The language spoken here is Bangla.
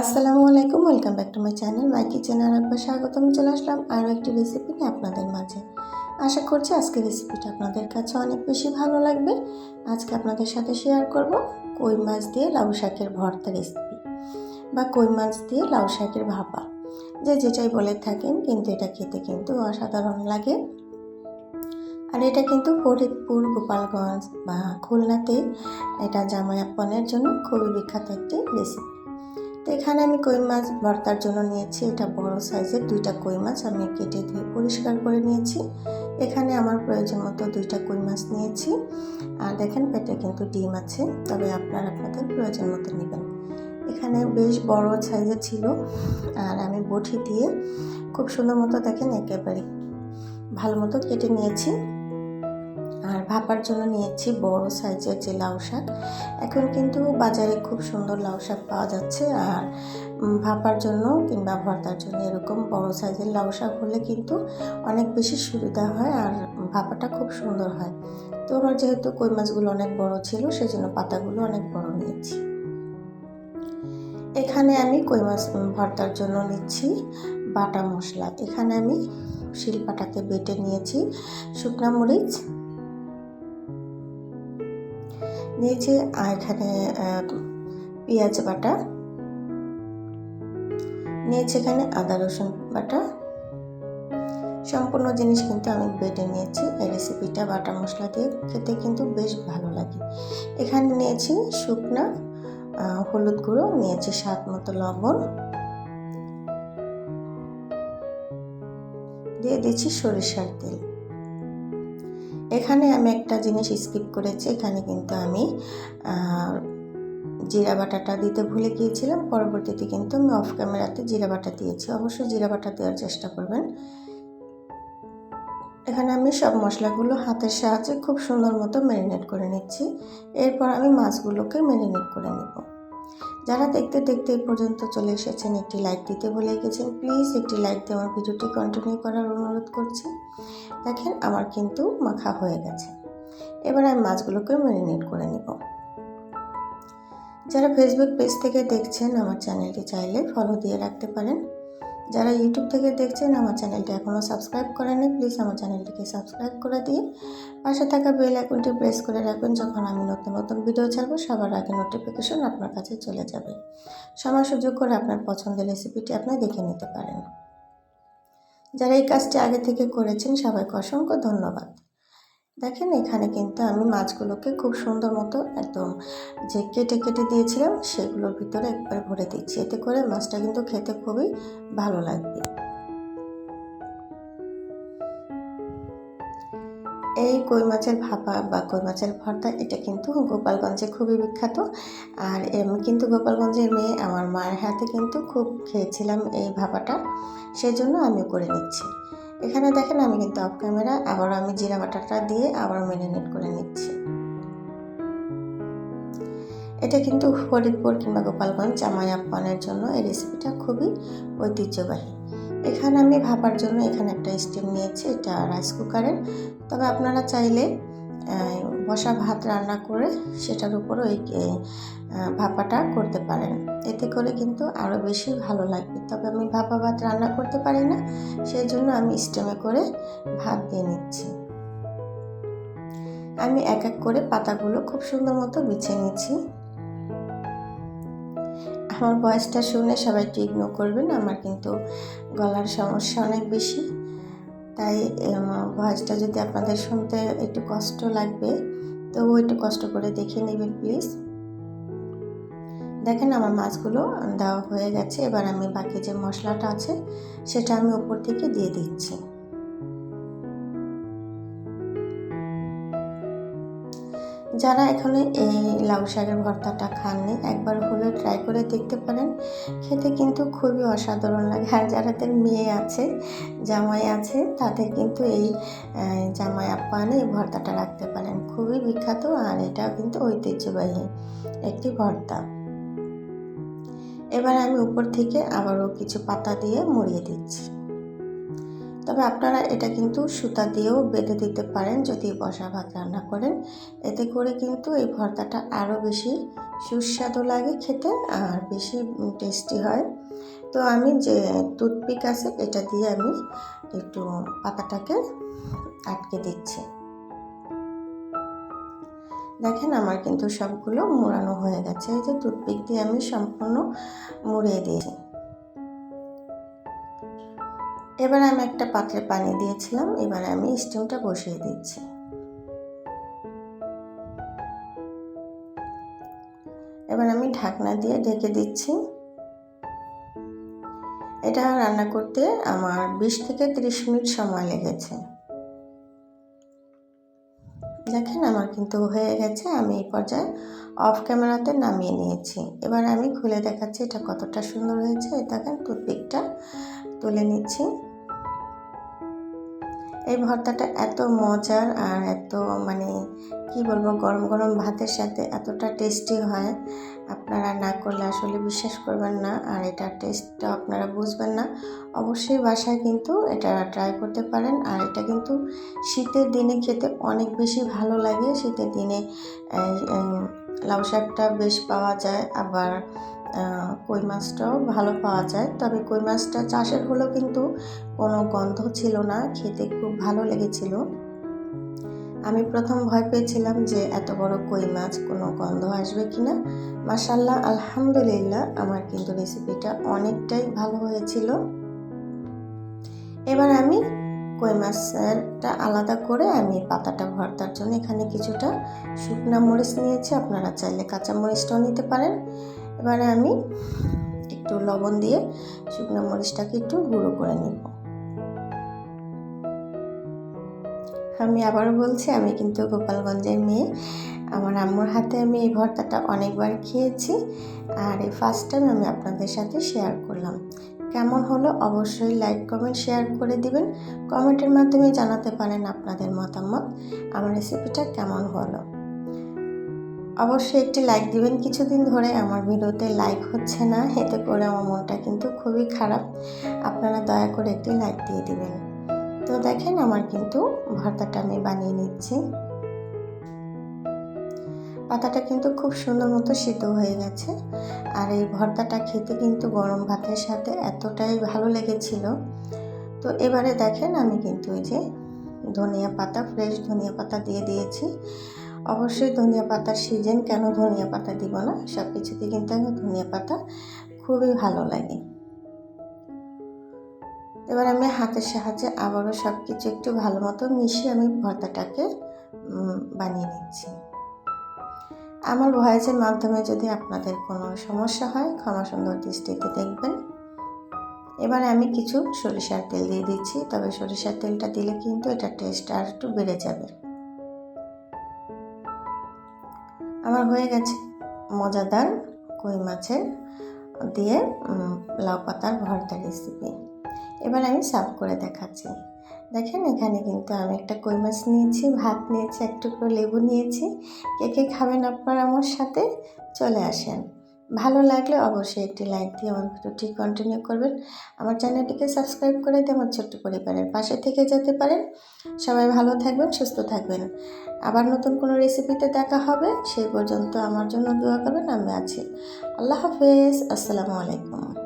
আসসালামু আলাইকুম, welcome back to my channel my kitchen আর একবার স্বাগতম। চলে আসলাম আরও একটি রেসিপি নিয়ে আপনাদের মাঝে। আশা করছি আজকে রেসিপিটা আপনাদের কাছে অনেক বেশি ভালো লাগবে। আজকে আপনাদের সাথে শেয়ার করব কই মাছ দিয়ে লাউ শাকের ভর্তা রেসিপি বা কই মাছ দিয়ে লাউ শাকের ভাপা। যে যেটাই বলে থাকেন, কিন্তু এটা খেতে কিন্তু অসাধারণ লাগে। আর এটা কিন্তু ফরিদপুর, গোপালগঞ্জ বা খুলনাতে এটা জামায়াপ্পনের জন্য খুবই বিখ্যাত একটি রেসিপি তো এখানে আমি কই মাছ ভর্তার জন্য নিয়েছি। এটা বড় সাইজের দুইটা কই মাছ আমি কেটে ধুয়ে পরিষ্কার করে নিয়েছি। এখানে আমার প্রয়োজন মতো দুইটা কই মাছ নিয়েছি। আর দেখেন পেটে কিন্তু ডিম আছে, তবে আপনার আপনাদের প্রয়োজন মতো নেবেন। এখানে বেশ বড় সাইজের ছিল, আর আমি বটি দিয়ে খুব সুন্দর মতো দেখেন একেবারে ভালো মতো কেটে নিয়েছি। ভাপার জন্য নিয়েছি বড় সাইজের যে লাউ শাক। এখন কিন্তু বাজারে খুব সুন্দর লাউ শাক পাওয়া যাচ্ছে আর ভাপার জন্য কিংবা ভর্তার জন্য এরকম বড় সাইজের লাউ শাক হলে কিন্তু অনেক বেশি সুবিধা হয় আর ভাপাটা খুব সুন্দর হয়। তো আমার যেহেতু কই মাছগুলো অনেক বড় ছিল, সেজন্য পাতাগুলো অনেক বড় নিয়েছি। এখানে আমি কই মাছ ভর্তার জন্য নিচ্ছি বাটা মশলা। এখানে আমি শিলপাটাতে বেটে নিয়েছি শুকনা মরিচ নিয়েছি আর এখানে পেঁয়াজ বাটা। নিয়েছি এখানে আদা, রসুন বাটা। সম্পূর্ণ জিনিস কিন্তু আমি বেটে নিয়েছি। এই রেসিপিটা বাটা মশলা দিয়ে খেতে কিন্তু বেশ ভালো লাগে। এখানে নিয়েছি শুকনা হলুদ গুঁড়ো, নিয়েছি স্বাদ মতো লবণ। দিয়ে দিচ্ছি সরিষার তেল। এখানে আমি একটা জিনিস স্কিপ করেছি, এখানে কিন্তু আমি জিরা বাটাটা দিতে ভুলে গিয়েছিলাম, পরবর্তীতে কিন্তু আমি অফ ক্যামেরাতে জিরা বাটা দিয়েছি, অবশ্যই জিরা বাটা দেওয়ার চেষ্টা করবেন। এখানে আমি সব মশলাগুলো হাতের সাহায্যে খুব সুন্দর মতো ম্যারিনেট করে নিচ্ছি, এরপর আমি মাছগুলোকে ম্যারিনেট করে নেব। যারা দেখতে দেখতে এই পর্যন্ত চলে এসেছেন, একটি লাইক দিতে বলে গেছেন প্লিজ একটি লাইক দিয়ে আমার ভিডিওটি কন্টিনিউ করার অনুরোধ করছি। দেখেন, আমার কিন্তু মাখা হয়ে গেছে। এবার আমি মাছগুলোকে ম্যারিনেট করে নিব। যারা ফেসবুক পেজ থেকে দেখছেন, আমার চ্যানেলটি চাইলে ফলো দিয়ে রাখতে পারেন। যারা ইউটিউব থেকে দেখছেন, আমার চ্যানেলটি এখনও সাবস্ক্রাইব করেনি প্লিজ আমার চ্যানেলটিকে সাবস্ক্রাইব করে দিয়ে পাশে থাকা বেল আইকনটি প্রেস করে রাখবেন যখন আমি নতুন নতুন ভিডিও ছাড়বো, সবার আগে নোটিফিকেশন আপনার কাছে চলে যাবে। সময়, সুযোগ করে আপনার পছন্দের রেসিপিটি আপনি দেখে নিতে পারেন। যারা এই কাজটি আগে থেকে করেছেন, সবাইকে অসংখ্য ধন্যবাদ। দেখেন এখানে কিন্তু আমি মাছগুলোকে খুব সুন্দর মতো একদম যে কেটে কেটে দিয়েছিলাম, সেগুলোর ভিতরে একবার ভরে দিচ্ছি। এতে করে মাছটা কিন্তু খেতে খুবই ভালো লাগবে। এই কই মাছের ভাপা বা কই মাছের ভর্তা, এটা কিন্তু গোপালগঞ্জে খুবই বিখ্যাত। আর আমি কিন্তু গোপালগঞ্জের মেয়ে আমার মায়ের হাতে কিন্তু খুব খেয়েছিলাম এই ভাপাটা। সেজন্য আমি করে নিচ্ছি। এখানে দেখেন আমি কিন্তু অফ ক্যামেরা আবার আমি জিরা বাটারটা দিয়ে আবার ম্যারিনেট করে নিচ্ছি। এটা কিন্তু ফরিদপুর কিংবা গোপালগঞ্জ জামাই আপ্পানের জন্য এই রেসিপিটা খুবই ঐতিহ্যবাহী। এখানে আমি ভাপার জন্য এখানে একটা স্টিম নিয়েছি, এটা রাইস কুকারের তবে আপনারা চাইলে বসা ভাত রান্না করে সেটার উপর ওই ভাপাটা করতে পারেন। এতে করে কিন্তু আরও বেশি ভালো লাগবে। তবে আমি ভাপা ভাত রান্না করতে পারি না সেই জন্য আমি স্টেমে করে ভাত দিয়ে নিচ্ছি। আমি এক এক করে পাতাগুলো খুব সুন্দর মতো বিছিয়ে নিচ্ছি। আমার ভয়েসটা শুনে সবাই একটু ইগনোর করবেন, আমার কিন্তু গলার সমস্যা অনেক বেশি। তাই ভয়েসটা যদি আপনাদের শুনতে একটু কষ্ট লাগবে তবুও একটু কষ্ট করে দেখে নেবেন, প্লিজ। দেখেন আমার মাছগুলো দেওয়া হয়ে গেছে, এবার আমি বাকি যে মশলাটা আছে, সেটা আমি উপর থেকে দিয়ে দিচ্ছি। যারা এখানে এই লাউ শাকের ভর্তাটা খাননি, একবার হলে ট্রাই করে দেখতে পারেন। খেতে কিন্তু খুবই অসাধারণ লাগে। আর যারা যারাদের মেয়ে আছে, জামাই আছে, তাদের কিন্তু এই জামাই আপ্যায়নে এই ভর্তাটা রাখতে পারেন। খুবই বিখ্যাত আর এটা কিন্তু ঐতিহ্যবাহী একটি ভর্তা। এবার আমি উপর থেকে আবারও কিছু পাতা দিয়ে মুড়িয়ে দিচ্ছি। তবে আপনারা এটা কিন্তু সুতা দিয়েও বেঁধে দিতে পারেন যদি বসা ভাত রান্না করেন। এতে করে কিন্তু এই ভর্তাটা আরও বেশি সুস্বাদু লাগে খেতে আর বেশি টেস্টি হয়। তো আমি যে টুথপিক আছে এটা দিয়ে আমি একটু পাতাটাকে আটকে দিচ্ছি। দেখেন আমার কিন্তু সবগুলো মোড়ানো হয়ে গেছে। এই যে টুথপিক দিয়ে আমি সম্পূর্ণ মুড়িয়ে দিয়েছি। এবার আমি একটা পাত্রে পানি দিয়েছিলাম, এবার আমি স্টিমটা বসিয়ে দিচ্ছি। এবার আমি ঢাকনা দিয়ে ঢেকে দিচ্ছি। এটা রান্না করতে আমার বিশ থেকে ত্রিশ মিনিট সময় লেগেছে। দেখেন আমার কিন্তু হয়ে গেছে, আমি এই পর্যায়ে অফ ক্যামেরাতে নামিয়ে নিয়েছি। এবার আমি খুলে দেখাচ্ছি এটা কতটা সুন্দর হয়েছে। দেখেন টুথপিকটা তুলে নিচ্ছি। এই ভর্তাটা এত মজার আর এত মানে কি বলব, গরম গরম ভাতের সাথে এতটা টেস্টি হয়। আপনারা না করলে আসলে বিশ্বাস করবেন না আর এটার টেস্টটা আপনারা বুঝবেন না। অবশ্যই বাসায় কিন্তু এটা ট্রাই করতে পারেন আর এটা কিন্তু শীতের দিনে খেতে অনেক বেশি ভালো লাগে। শীতের দিনে লাউ শাকটা বেশ পাওয়া যায়। আবার কই মাছটাও ভালো পাওয়া যায়। তবে কই মাছটা চাষের হলেও কিন্তু কোনো গন্ধ ছিল না, খেতে খুব ভালো লেগেছিল। আমি প্রথম ভয় পেয়েছিলাম যে এত বড় কই মাছ কোনো গন্ধ আসবে কি না মাসাল্লাহ আলহামদুলিল্লাহ আমার কিন্তু রেসিপিটা অনেকটাই ভালো হয়েছিল। এবার আমি কই মাছটা আলাদা করে আমি পাতাটা ভর্তার জন্য এখানে কিছুটা শুকনা মরিচ নিয়েছি। আপনারা চাইলে কাঁচা মরিচটাও নিতে পারেন। এবারে আমি একটু লবণ দিয়ে শুকনো মরিচটাকে একটু গুঁড়ো করে নিব। আমি আবারও বলছি, আমি কিন্তু গোপালগঞ্জের মেয়ে। আমার আম্মুর হাতে আমি এই ভর্তাটা অনেকবার খেয়েছি আর এই ফার্স্ট টাইম আমি আপনাদের সাথে শেয়ার করলাম। কেমন হলো অবশ্যই লাইক কমেন্ট শেয়ার করে দিবেন। কমেন্টের মাধ্যমে জানাতে পারেন আপনাদের মতামত। আমার রেসিপিটা কেমন হলো? অবশ্যই একটি লাইক দিবেন। কিছুদিন ধরে আমার ভিডিওতে লাইক হচ্ছে না, এতে করে আমার মনটা কিন্তু খুবই খারাপ। আপনারা দয়া করে একটি লাইক দিয়ে দিবেন। তো দেখেন আমার কিন্তু ভর্তাটা আমি বানিয়ে নিচ্ছি। পাতাটা কিন্তু খুব সুন্দর মতো সিদ্ধ হয়ে গেছে। আর এই ভর্তাটা খেতে কিন্তু গরম ভাতের সাথে এতটাই ভালো লেগেছিল। তো এবারে দেখেন আমি কিন্তু এই যে ধনিয়া পাতা ফ্রেশ ধনিয়া পাতা দিয়ে দিয়েছি। অবশ্যই ধনিয়া পাতার সিজন। কেন ধনিয়া পাতা দিব না? সব কিছুতে কিন্তু আমি ধনিয়া পাতা খুবই ভালো লাগে। এবার আমি হাতের সাহায্যে আবারও সব কিছু একটু ভালো মতো মিশিয়ে আমি ভর্তাটাকে বানিয়ে নিচ্ছি। আমার ভয়েসের মাধ্যমে যদি আপনাদের কোনো সমস্যা হয়, ক্ষমা সুন্দর দৃষ্টিতে দেখবেন। এবার আমি কিছু সরিষার তেল দিয়ে দিচ্ছি, তবে সরিষার তেলটা দিলে কিন্তু এটা টেস্ট আর একটু বেড়ে যাবে। আমার হয়ে গেছে। মজাদার কই মাছের দিয়ে লাউ পাতার ভর্তা রেসিপি এবার আমি সার্ভ করে দেখাচ্ছি। দেখেন, এখানে কিন্তু আমি একটা কই মাছ নিয়েছি, ভাত নিয়েছি একটু করে লেবু নিয়েছি। কে কে খাবেন আপনার আমার সাথে, চলে আসেন। ভালো লাগলে অবশ্যই একটি লাইক দিয়ে আমার ভিডিওটি কন্টিনিউ করবেন। আমার চ্যানেলটিকে সাবস্ক্রাইব করে দিয়ে আমার ছোট্ট পরিবারের পাশে থেকে যেতে পারেন। সবাই ভালো থাকবেন, সুস্থ থাকবেন। আবার নতুন কোনো রেসিপিতে দেখা হবে সেই পর্যন্ত আমার জন্য দোয়া করবেন, আমি আছি। আল্লাহ হাফেজ, আসসালামু আলাইকুম।